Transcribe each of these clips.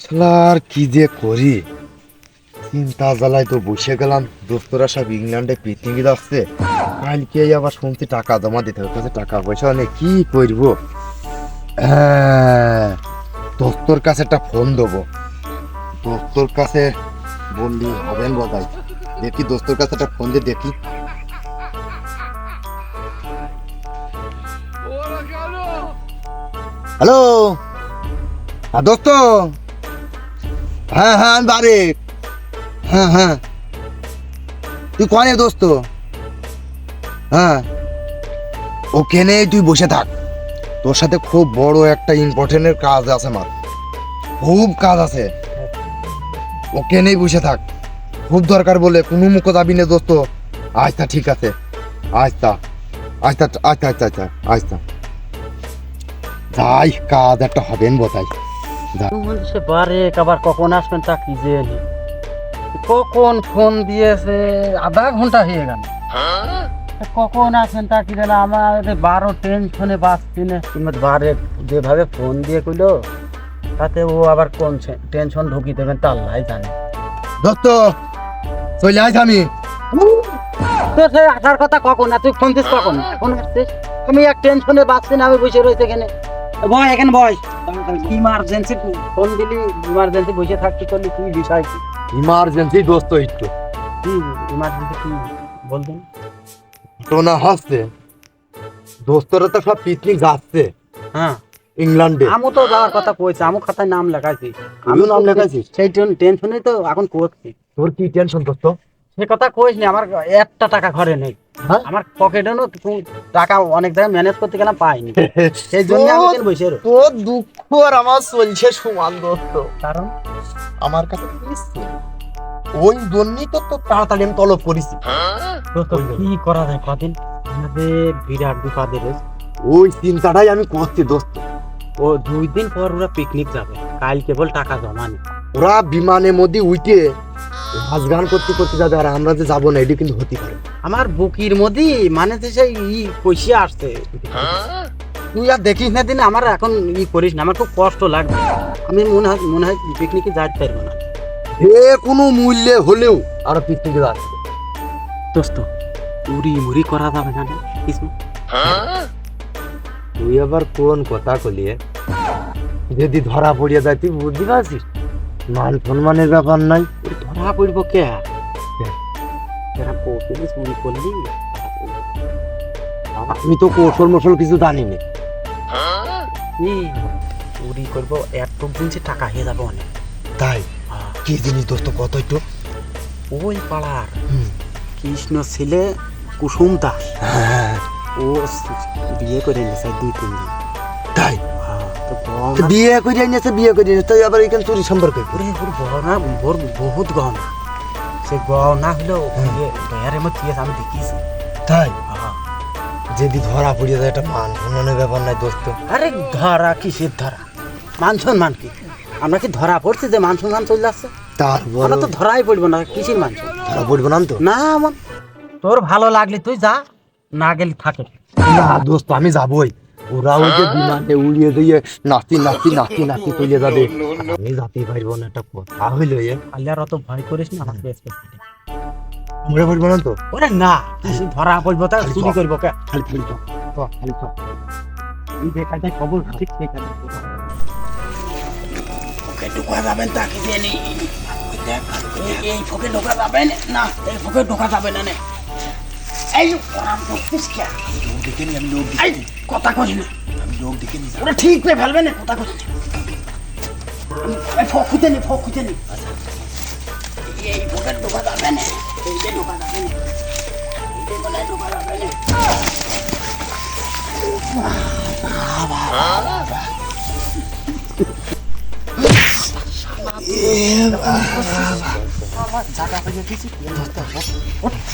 শালার কি যে করি? চিন্তা জ্বালায় তো বসে গেলাম। দোস্তরা সব ইংল্যান্ডে পিকনিকে যাচ্ছে। কালকে আবার শুনছি টাকা জমা দিতে হবে। কাছে টাকা পয়সা নেই কি করব? হ্যাঁ, দোস্তর কাছে একটা ফোন দেবো। দোস্তর কাছে বললি হবেন বোধ দেখি দোস্তর কাছে একটা ফোন দিয়ে দেখি। হ্যালো? হ্যাঁ দোস্ত? হ্যাঁ হ্যাঁ আমি বাড়ি হ্যাঁ হ্যাঁ। তুই কনে দোস্ত? হ্যাঁ। ওখানে তুই বসে থাক। তোর সাথে খুব বড় একটা ইম্পর্টেন্টের কাজ আছে আমার খুব কাজ আছে। ওখানেই বসে থাক। খুব দরকার বলে কোনো মুখ যাবি না দোস্ত। আচ্ছা ঠিক আছে। আচ্ছা। আচ্ছা আচ্ছা আচ্ছা আচ্ছা আচ্ছা। যাই, কাজ একটা হবেন বোঝাই সে বারে আবার কখন আসবেন তা কি যে জানি। কখন ফোন দিয়েছে আধা ঘণ্টা হয়ে গেল। কখন আসবেন তা কি জানে আমার বারো টেনশনে বাঁচছি না কিংবা বারে যেভাবে ফোন দিয়ে কইলো তাতে ও আবার কোন টেনশন ঢুকি দেবেন তা আল্লাহ জানে। দোস্ত চলে আইস আমি তোর সে আসার কথা কখন? আর তুই ফোন দিস কখন? এখন আসছিস? আমি এক টেনশনে বাঁচছি না আমি বসে রয়েছে এখানে। বয় এখানে বয়। ইমার্জেন্সি ফোন দিলি ইমার্জেন্সি বসে থাকতে করলি কি বিষয় কি? ইমার্জেন্সি দোস্ত একটু। কি ইমার্জেন্সি কি? বলবেন ঘটনা হচ্ছে। দোস্তরা তো সব পিকনিক যাচ্ছে। হ্যাঁ। ইংল্যান্ডে আমু তো যাওয়ার কথা কইছে আমু খাতায় নাম লেখাইছি। আমিও নাম লেখাইছিস? সেই টেনশনে তো এখন করছি। তোর কি টেনশন দোস্ত? সে কথা কইস নি আমার একটা টাকা ঘরে নেই। হ্যাঁ? আমার পকেটে টাকা অনেক জায়গায় ম্যানেজ করতে গেলাম পাইনি। সেই জন্য আমি এখানে বসে। তোর দুঃখ আর আমার চলছে সমান দোস্ত কারণ? আমার কাছে ওই জন্যই তো তোর তাড়াতাড়ি আমি তলব করেছি। তো তো কি করা যায় কদিন? আমাদের বিরাট ওই চিন্তাটাই আমি করছি দোস্ত। ও দুই দিন পর ওরা পিকনিক যাবে। কাল কেবল টাকা জমা নি। ওরা বিমানের মধ্যে উইটে নাচ গান করতে করতে যাবে আর আমরা যে যাব না এটা কিন্তু হতে পারে। আমার বুকির মধ্যে মানে যে সেই ই কইসে আসছে। তুই আর দেখিস না দিন আমার এখন ই করিস না আমার খুব কষ্ট লাগবে। আমি মনে হয় মনে হয় পিকনিকে যাইতে পারব না। যে কোনো মূল্যে হলেও আর পিকনিকে যাচ্ছে দোস্ত উড়ি মুড়ি করা যাবে না না? কিছু? তুই আবার কোন কথা কলিয়ে যদি ধরা পড়িয়া যায় তুই বুঝতে পারছিস? মান সম্মানের ব্যাপার নাই। ধরা পড়ব কে? এরা পড়তে চুরি করলি আমি তো কৌশল মশল কিছু জানি না। ই চুরি করব একটুক দিন সে টাকা হয়ে যাবে অনেক। তাই? হ্যাঁ। কি জিনিস দোস্ত কত একটু? ওই পাড়ার। কৃষ্ণ ছেলে কুসুম দাস। হ্যাঁ, ও বিয়ে করে নিয়েছে দুই তিন দিন। তাই? হ্যাঁ, বিয়ে করে এনেছে বিয়ে করে এনেছে তাই আবার এখানে চুরি সম্পর্কে ওরে ওর গহনা ওর বহুত গহনা। সে গহনা হলো দয়ারের মধ্যে দিয়েছে, আমি দেখিছি তাই। যদি ধরা পড়িয়া যায় একটা মান সম্মানের ব্যাপার নাই দোস্ত। আরে ধরা কিসের ধরা? মান সম্মান কি? আমরা কি ধরা পড়ছি যে মান সম্মান চলে যাচ্ছে তারপর? আমরা তো ধরাই পড়ব না কিসের মান? ধরা পড়ব না তো? না আমার তোর ভালো লাগলে তুই যা না গেলে থাকে। না দোস্ত আমি যাবই। ওরা ওই যে বিমানে উড়িয়ে দিয়ে নাচি নাচি নাচি নাচি চলে যাবে। আমি যেতে পারব না একটা কথা হইল এ। খালি আর অত ভয় করিস না আমার বেশ মরে পড়ব না তো? ওরে না ধরা পড়ব তা চুরি। করব কে? খালি খালি চ, খালি চ। তুই যেখানে খবর ঠিক সেখানে ওকে ঢোকা যাবেন তা কি জানি এই- এই ফোকে ঢোকা যাবে না এই ফোকে ঢোকা যাবে নে। এই লোক দেখে নি আমি লোক এই কথা কই না। আমি লোক দেখে নি ওরা ঠিক করে ফেলবে না কথা কই এই নি ফোক খুঁজে নি। এই ফোকে ঢোকা যাবে না এইটা ঢোকা যাবে না। এইটা বলে ঢোকা যাবে না।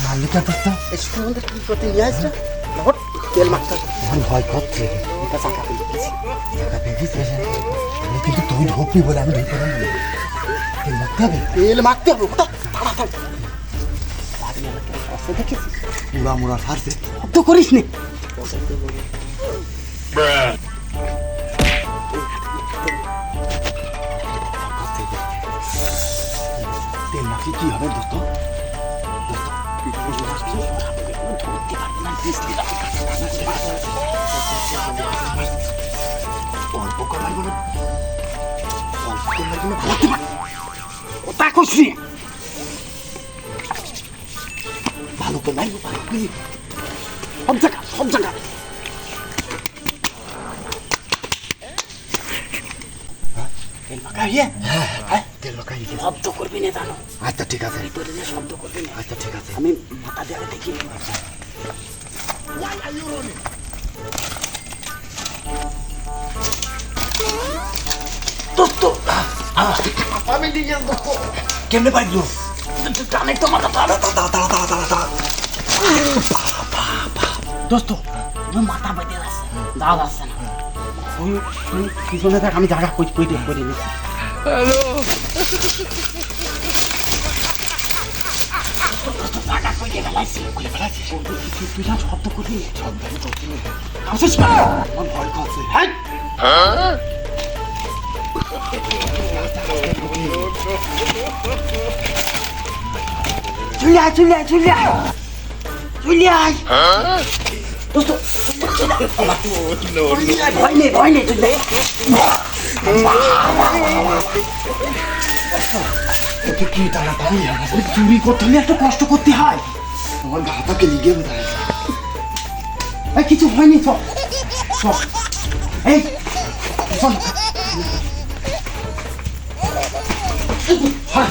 মালিকা দোস্ত এই সমুদ্রে কি করতে নিয়ে আসছে হট তেল মারতে আমার ভয় করছে এটা চাকা পেয়ে তুই ঢোকবি বলে আমি ঢুকে না তেল মারতে হবে তেল মারতে হবে ওটা দেখেছিস মুড়া মুড়া ছাড়ছে শব্দ করিস নি কি কি হবে দোস্ত? অল্প করে মারবো না অল্প করে মারবো না ধরতে তা করছি ভালো মারবো ভালো সব জায়গা সব জায়গা হ্যাঁ। তেল শব্দ করবি না জানো? আচ্ছা ঠিক আছে। তোর যে শব্দ করবি না। আচ্ছা ঠিক আছে। আমি মাথা দিয়ে দেখি। দোস্ত আমি নিজে কেমনে পাইলো? টানে তো মাথা টানে দাঁড়া দাঁড়া দাঁড়া দাঁড়া দাঁড়া দোস্ত আমার মাথা বেঁধে যাচ্ছে দাও যাচ্ছে না। পিছনে থাক আমি জায়গা কই কই করে নিচ্ছি। জায়গা কই দিয়ে ফেলাইছি কই ফেলাইছি তুই তুই যা শব্দ করবি শব্দ করবি আসিস না আমার ভয় করছে হ্যাঁ চলে আয় চলে আয় চলে আয় চলে আয় দোস্ত ভয় নেই ভয় নেই চলে তোকে কি তাড়াতাড়ি ওই চুরি করতে হলে একটু কষ্ট করতে হয়। আমার ভাতাকে লিগে এই কিছু হয়নি চল। চল। এই চল। হয়।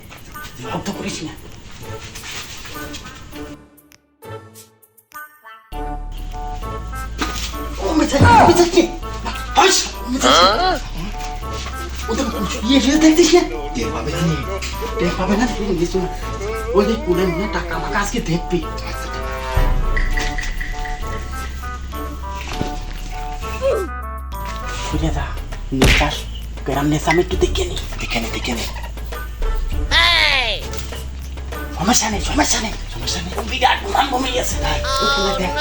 শব্দ করিস না ও মেছে মেছে কি হাস মেছে ওদের ইয়ে ফেলে দেখতিস না টের পাবে না নি? টের পাবে না দেখবি কিছু না ওই যে কুড়ে নিয়ে টাকা আমাকে আজকে দেখবি বুঝে যা নেশাস গ্রাম নেশা আমি একটু দেখে নি দেখে নে দেখে নে সমস্যা নেই সমস্যা নেই সমস্যা নেই বিরাট উড়ান ভূমি আছে ওখানে দেখ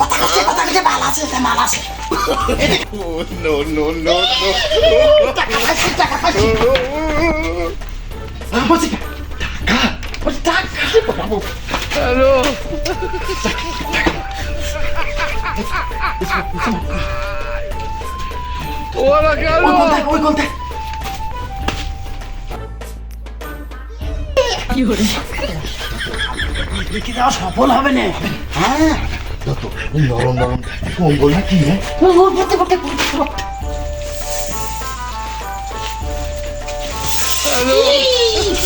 কথা কাছে কথা কাছে মাল আছে মাল আছে. টাকা টাকা বলছি কা? টাকা ওই টাকা Hello. Hola, ওই Carlos. কোনটা ওই কোনটা লিখে দেওয়া সফল হবে না হ্যাঁ ওই নরম নরম কম্বল না কি রে পড়তে পড়তে পড়তে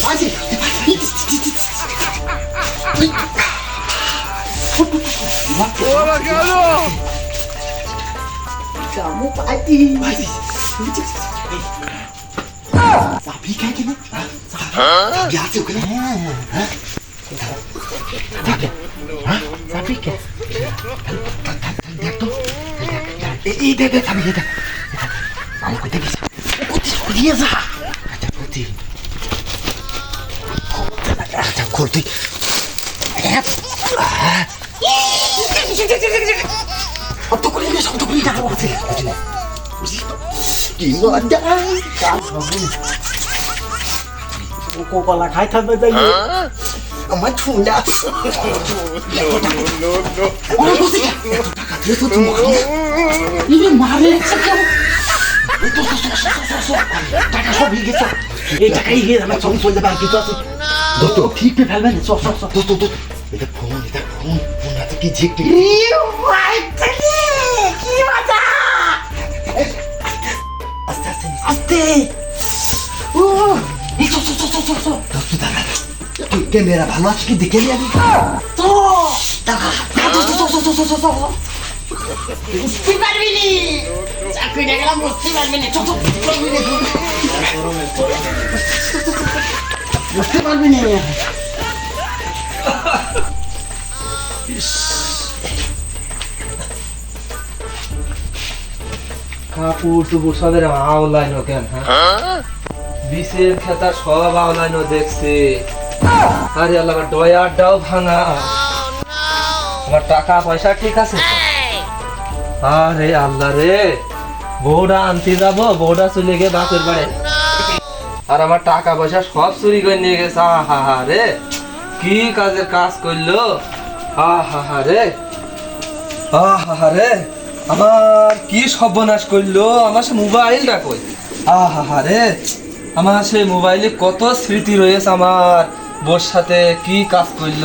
পাইছি Hola, Carlos. Pati পাইছিস sapi kayak gini চাবি আছে ওখানে sapi kayak দেখ তো এই- এই দে দে চাবি দে দে আমি কোথায় গেছি dia sa আচ্ছা প্রতি আচ্ছা খোল তুই করি না কি মজা কোকোলা খাই থাকবে তাই আমার ইনি মারে টাকা সব গেছে এই টাকাই গিয়ে আমার চলে যাবে আর কিছু আছে দোস্ত ঠিক পে ফেলবেন দোস্ত দোস্ত এটা ফোন এটা ফোন ফোন হাতে কি ঝিক আস্তে নিস। আস্তে ও এই সব সব সব সব সব দোস্ত দাঁড়া তুই ক্যামেরা ভালো আছে কি দেখে নিয়ে তো টাকা দোস্ত তো তো তো তো তো বুঝতে পারবি নি চাকরি দেখলাম বুঝতে পারবি নি ছোট বুঝতে পারবি না কাপড় টুপুর সব এরকম আওলাইনো দেখছে। আরে আল্লাহ রে, বউটা আনতে যাব, বউটা চলে গিয়ে বাপের বাড়ি। আর আমার টাকা, পয়সা সব চুরি করে নিয়ে গেছে। আহা, হা রে, কি কাজের কাজ করল? আহা, হা রে, আহা রে। আমার কি সর্বনাশ করল? আমার সে মোবাইলটা কই? আহা রে আমার সে মোবাইলে কত স্মৃতি রয়েছে আমার। বোর সাথে কি কাজ করল?